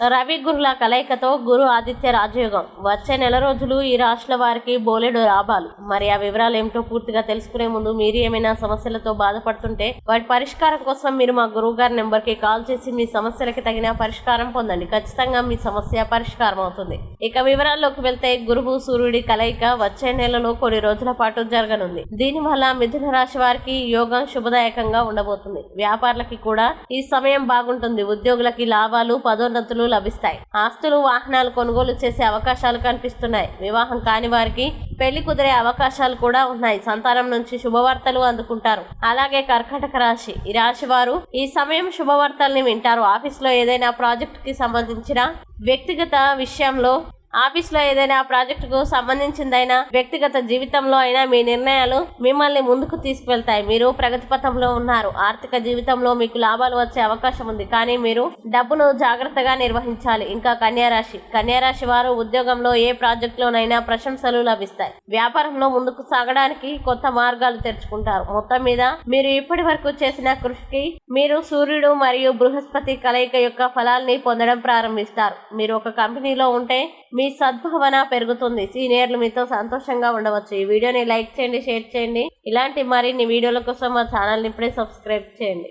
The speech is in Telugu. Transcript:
రవి గురుల కలయికతో గురు ఆదిత్య రాజయోగం. వచ్చే నెల రోజులు ఈ రాశుల వారికి బోలెడు లాభాలు. మరి ఆ వివరాలు ఏమిటో పూర్తిగా తెలుసుకునే ముందు మీరు ఏమైనా సమస్యలతో బాధపడుతుంటే వాటి పరిష్కారం కోసం మీరు మా గురువు గారి నెంబర్కి కాల్ చేసి మీ సమస్యలకి తగిన పరిష్కారం పొందండి. ఖచ్చితంగా మీ సమస్య పరిష్కారం అవుతుంది. ఇక వివరాల్లోకి వెళ్తే గురువు సూర్యుడి కలయిక వచ్చే నెలలో కొన్ని రోజుల పాటు జరగనుంది. దీనివల్ల మిథున రాశి వారికి యోగం శుభదాయకంగా ఉండబోతుంది. వ్యాపారులకి కూడా ఈ సమయం బాగుంటుంది. ఉద్యోగులకి లాభాలు పదోన్నతులు లభిస్తాయి. ఆస్తులు వాహనాలు కొనుగోలు చేసే అవకాశాలు కనిపిస్తున్నాయి. వివాహం కాని వారికి పెళ్ళి కుదిరే అవకాశాలు కూడా ఉన్నాయి. సంతానం నుంచి శుభవార్తలు అందుకుంటారు. అలాగే కర్కాటక రాశి ఈ రాశి వారు ఈ సమయం శుభవార్తల్ని వింటారు. ఆఫీస్లో ఏదైనా ప్రాజెక్ట్కి సంబంధించిన వ్యక్తిగత విషయంలో ఆఫీస్లో ఏదైనా ప్రాజెక్టుకు సంబంధించిందైనా వ్యక్తిగత జీవితంలో అయినా మీ నిర్ణయాలు మిమ్మల్ని ముందుకు తీసుకువెళ్తాయి మీరు ప్రగతి పథంలో ఉన్నారు. ఆర్థిక జీవితంలో మీకు లాభాలు వచ్చే అవకాశం ఉంది. కానీ మీరు డబ్బును జాగ్రత్తగా నిర్వహించాలి. ఇంకా కన్యారాశి కన్యారాశి వారు ఉద్యోగంలో ఏ ప్రాజెక్టులోనైనా ప్రశంసలు లభిస్తాయి. వ్యాపారంలో ముందుకు సాగడానికి కొత్త మార్గాలు తెరుచుకుంటారు. మొత్తం మీద మీరు ఇప్పటి వరకు చేసిన కృషికి మీరు సూర్యుడు మరియు బృహస్పతి కలయిక యొక్క ఫలాల్ని పొందడం ప్రారంభిస్తారు. మీరు ఒక కంపెనీలో ఉంటే మీ మీ సద్భావన పెరుగుతుంది. సీనియర్లు మీతో సంతోషంగా ఉండవచ్చు. ఈ వీడియోని లైక్ చేయండి షేర్ చేయండి. ఇలాంటి మరిన్ని వీడియోల కోసం మా ఛానల్ని ఇప్పుడే సబ్స్క్రైబ్ చేయండి.